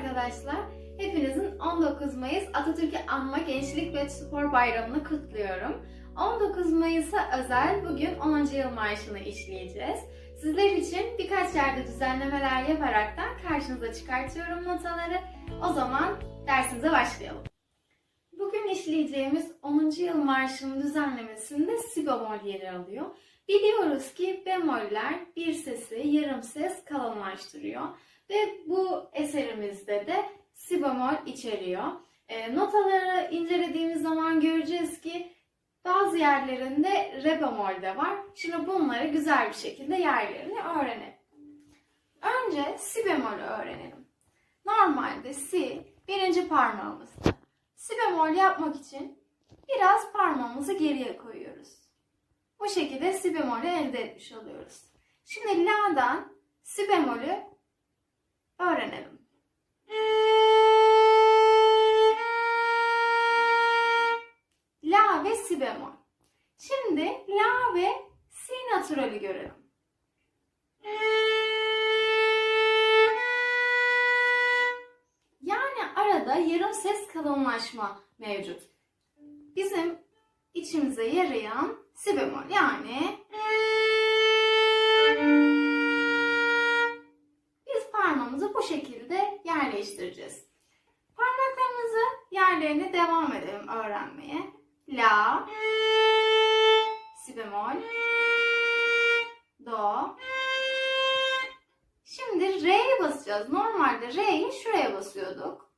arkadaşlar. Hepinizin 19 Mayıs Atatürk'ü Anma Gençlik ve Spor Bayramı'nı kutluyorum. 19 Mayıs'a özel bugün 10. yıl marşını işleyeceğiz. Sizler için birkaç yerde düzenlemeler yaparaktan karşınıza çıkartıyorum notaları. O zaman dersimize başlayalım. Bugün işleyeceğimiz 10. yıl marşının düzenlemesinde si bemol yeri alıyor. Biliyoruz ki bemoller bir sesi yarım ses kalınlaştırıyor. Ve bu eserimizde de si bemol içeriyor. E, notaları incelediğimiz zaman göreceğiz ki bazı yerlerinde re bemol de var. Şimdi bunları güzel bir şekilde yerlerini öğrenelim. Önce si bemolü öğrenelim. Normalde si birinci parmağımızda. Si bemol yapmak için biraz parmağımızı geriye koyuyoruz. Bu şekilde si bemolü elde etmiş oluyoruz. Şimdi la'dan si bemolü öğrenelim. La ve si bemol. Şimdi la ve si naturali görelim. Yani arada yarım ses kalınlaşma mevcut. Bizim içimize yarayan si bemol yani şekilde yerleştireceğiz. Parmaklarımızı yerlerine devam edelim öğrenmeye. La, si bemol, do. Şimdi re'ye basacağız. Normalde re'yi şuraya basıyorduk.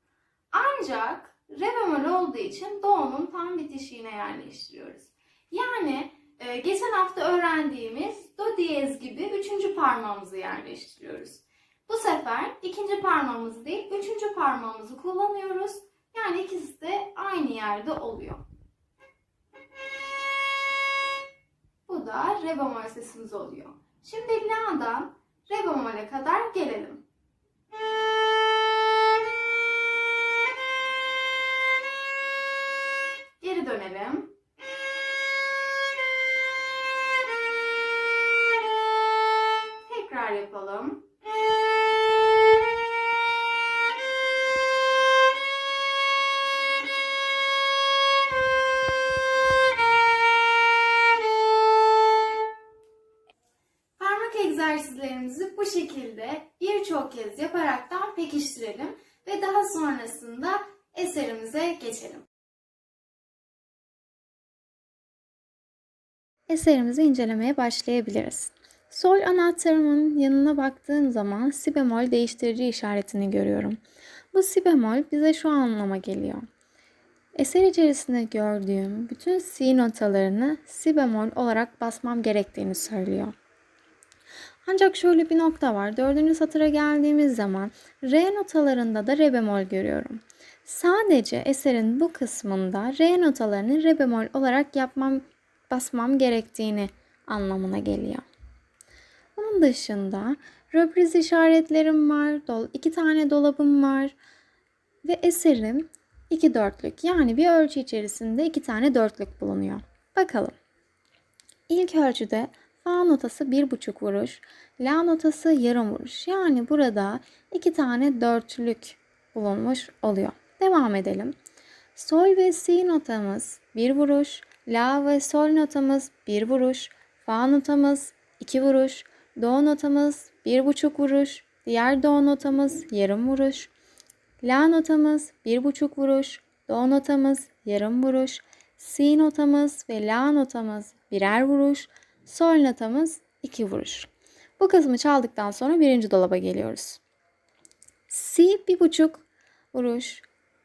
Ancak re bemol olduğu için do'nun tam bitişiğine yerleştiriyoruz. Yani e, geçen hafta öğrendiğimiz do diyez gibi üçüncü parmağımızı yerleştiriyoruz. Bu sefer ikinci parmağımızı değil, üçüncü parmağımızı kullanıyoruz. Yani ikisi de aynı yerde oluyor. Bu da re bemol sesimiz oluyor. Şimdi la'dan re bemol'e kadar gelelim. Geri dönelim. Tekrar yapalım. Şekilde birçok kez yaparaktan pekiştirelim ve daha sonrasında eserimize geçelim. Eserimizi incelemeye başlayabiliriz. Sol anahtarımın yanına baktığım zaman si bemol değiştirici işaretini görüyorum. Bu si bemol bize şu anlama geliyor. Eser içerisinde gördüğüm bütün si notalarını si bemol olarak basmam gerektiğini söylüyor. Ancak şöyle bir nokta var. Dördüncü satıra geldiğimiz zaman re notalarında da re bemol görüyorum. Sadece eserin bu kısmında re notalarını re bemol olarak yapmam basmam gerektiğini anlamına geliyor. Bunun dışında röpriz işaretlerim var, dol, iki tane dolabım var ve eserim iki dörtlük yani bir ölçü içerisinde iki tane dörtlük bulunuyor. Bakalım. İlk ölçüde fa notası bir buçuk vuruş, la notası yarım vuruş. Yani burada iki tane dörtlük bulunmuş oluyor. Devam edelim. Sol ve si notamız bir vuruş, La ve sol notamız bir vuruş, fa notamız iki vuruş, do notamız bir buçuk vuruş, diğer do notamız yarım vuruş, la notamız bir buçuk vuruş, do notamız yarım vuruş, si notamız ve la notamız birer vuruş, sol notamız iki vuruş. Bu kısmı çaldıktan sonra birinci dolaba geliyoruz. Si bir buçuk vuruş,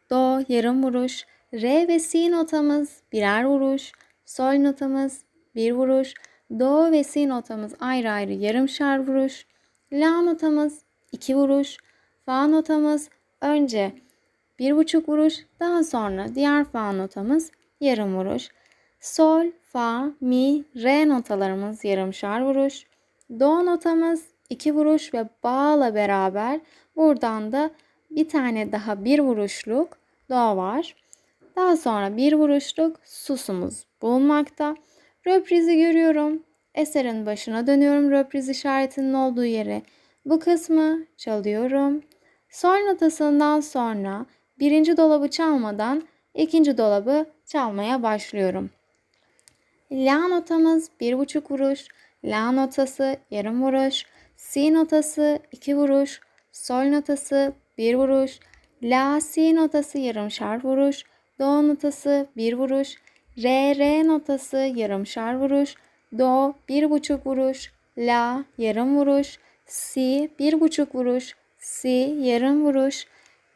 do yarım vuruş, Re ve si notamız birer vuruş, sol notamız bir vuruş, do ve si notamız ayrı ayrı yarımşar vuruş, la notamız iki vuruş, fa notamız önce bir buçuk vuruş, daha sonra diğer fa notamız yarım vuruş. Sol, fa, mi, re notalarımız yarımşar vuruş. Do notamız iki vuruş ve bağla beraber buradan da bir tane daha bir vuruşluk do var. Daha sonra bir vuruşluk susumuz bulunmakta. Röprizi görüyorum. Eserin başına dönüyorum röpriz işaretinin olduğu yere. Bu kısmı çalıyorum. Sol notasından sonra birinci dolabı çalmadan ikinci dolabı çalmaya başlıyorum. La notamız bir buçuk vuruş, La notası yarım vuruş, Si notası iki vuruş, Sol notası bir vuruş, La Si notası yarımşar vuruş, Do notası bir vuruş, Re Re notası yarımşar vuruş, Do bir buçuk vuruş, La yarım vuruş, Si bir buçuk vuruş, Si yarım vuruş,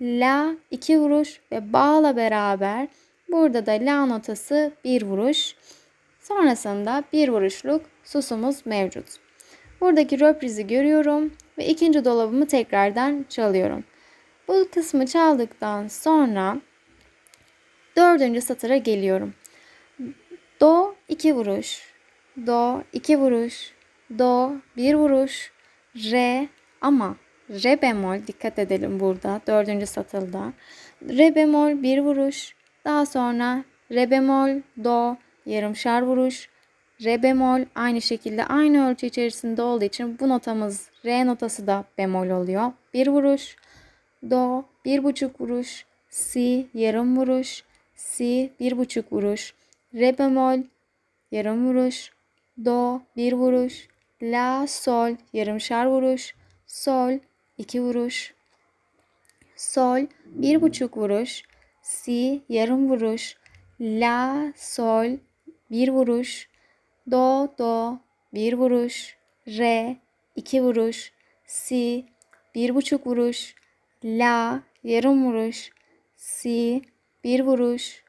La iki vuruş ve Bağla beraber burada da La notası bir vuruş. Sonrasında bir vuruşluk susumuz mevcut. Buradaki röprizi görüyorum ve ikinci dolabımı tekrardan çalıyorum. Bu kısmı çaldıktan sonra dördüncü satıra geliyorum. Do iki vuruş, do iki vuruş, do bir vuruş, re ama re bemol dikkat edelim burada dördüncü satırda. Re bemol bir vuruş, daha sonra re bemol, do, yarımşar vuruş, re bemol aynı şekilde aynı ölçü içerisinde olduğu için bu notamız re notası da bemol oluyor. Bir vuruş, do bir buçuk vuruş, si yarım vuruş, si bir buçuk vuruş, re bemol yarım vuruş, do bir vuruş, la sol yarımşar vuruş, sol iki vuruş, sol bir buçuk vuruş, si yarım vuruş, la sol bir vuruş, do do. Bir vuruş, re iki vuruş, si bir buçuk vuruş, la yarım vuruş, si bir vuruş,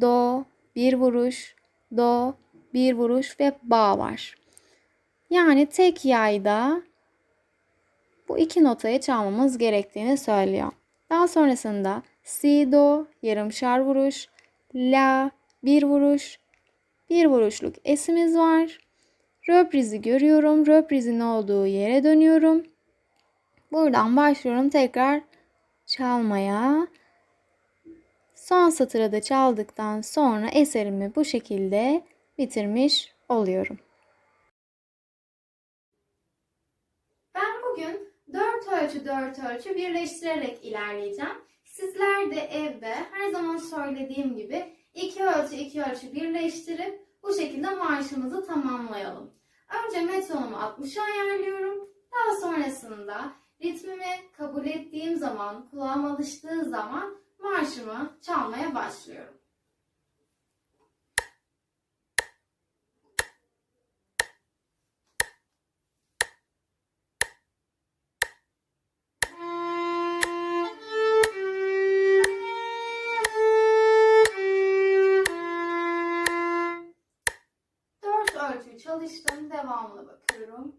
do bir vuruş, do bir vuruş ve ba var. Yani tek yayda bu iki notayı çalmamız gerektiğini söylüyor. Daha sonrasında si do yarımşar vuruş, la bir vuruş, bir vuruşluk esimiz var. Röprizi görüyorum. Röprizin olduğu yere dönüyorum. Buradan başlıyorum tekrar çalmaya. Son satıra da çaldıktan sonra eserimi bu şekilde bitirmiş oluyorum. Ben bugün 4 ölçü 4 ölçü birleştirerek ilerleyeceğim. Sizler de evde her zaman söylediğim gibi 2 ölçü 2 ölçü birleştirip bu şekilde marşımızı tamamlayalım. Önce metronomu 60'a ayarlıyorum. Daha sonrasında ritmimi kabul ettiğim zaman, kulağım alıştığı zaman marşımı çalmaya başlıyorum. Dört ölçü çalıştım. Devamına bakıyorum.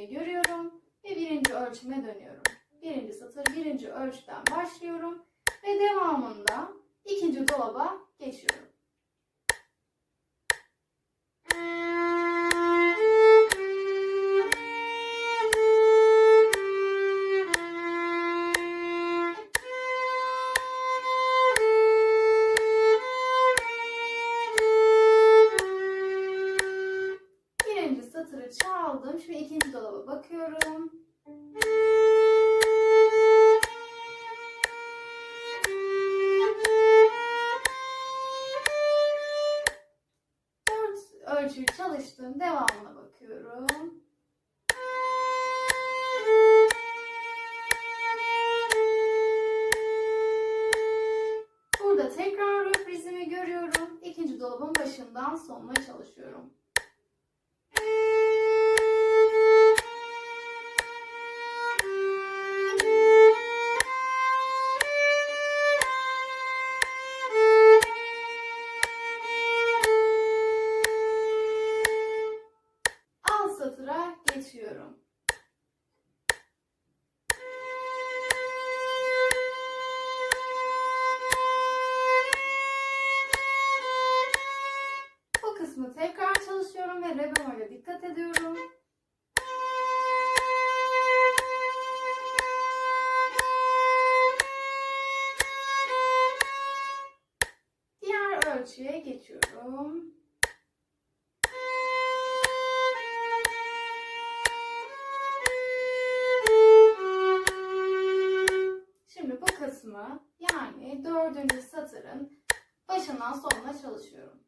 Röprizimi görüyorum ve birinci ölçüme dönüyorum. Birinci satır birinci ölçüden başlıyorum ve devamında ikinci dolaba geçiyorum. olmuş ikinci dolaba bakıyorum. Dört ölçüyü çalıştım. Devamına bakıyorum. Burada tekrar röprizimi görüyorum. İkinci dolabın başından sonuna çalışıyorum. Başından sonuna çalışıyorum.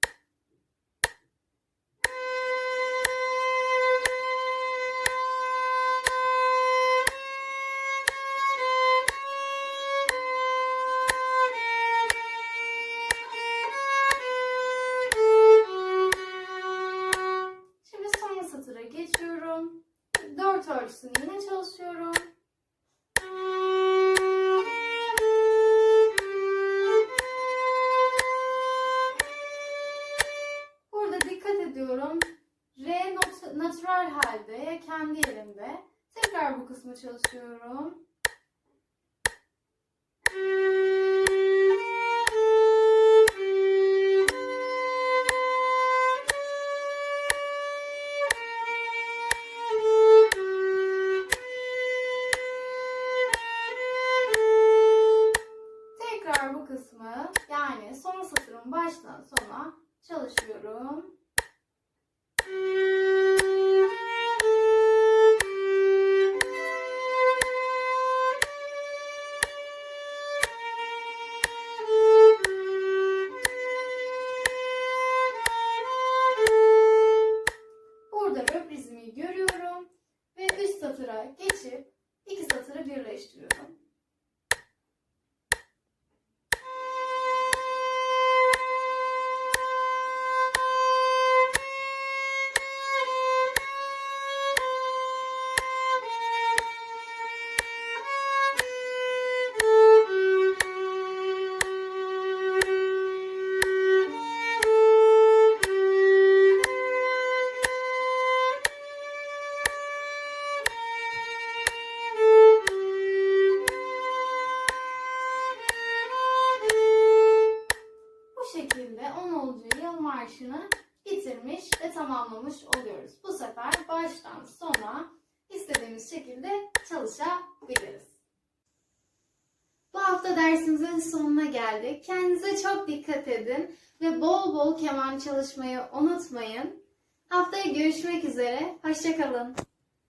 Marşını bitirmiş ve tamamlamış oluyoruz. Bu sefer baştan sona istediğimiz şekilde çalışabiliriz. Bu hafta dersimizin sonuna geldik. Kendinize çok dikkat edin ve bol bol keman çalışmayı unutmayın. Haftaya görüşmek üzere. Hoşçakalın.